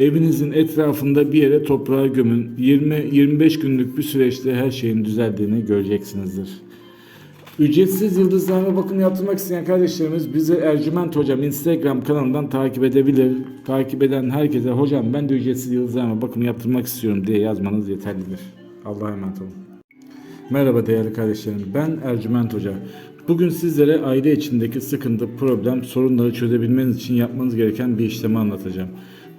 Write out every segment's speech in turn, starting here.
Evinizin etrafında bir yere toprağa gömün. 20-25 günlük bir süreçte her şeyin düzeldiğini göreceksinizdir. Ücretsiz yıldızlarına bakım yaptırmak isteyen kardeşlerimiz bizi Ercüment Hocam Instagram kanalından takip edebilir. Takip eden herkese hocam ben de ücretsiz yıldızlarına bakım yaptırmak istiyorum diye yazmanız yeterlidir. Allah'a emanet olun. Merhaba değerli kardeşlerim. Ben Ercüment Hoca. Bugün sizlere aile içindeki sıkıntı, problem, sorunları çözebilmeniz için yapmanız gereken bir işlemi anlatacağım.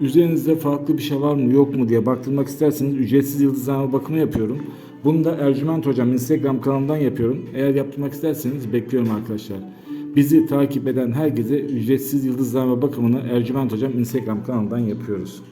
üzerinizde farklı bir şey var mı yok mu diye baktırmak isterseniz ücretsiz yıldızlama bakımı yapıyorum. Bunu da Ercüment Hocam Instagram kanalından yapıyorum. Eğer yaptırmak isterseniz bekliyorum arkadaşlar. Bizi takip eden herkese ücretsiz yıldızlama bakımını Ercüment Hocam Instagram kanalından yapıyoruz.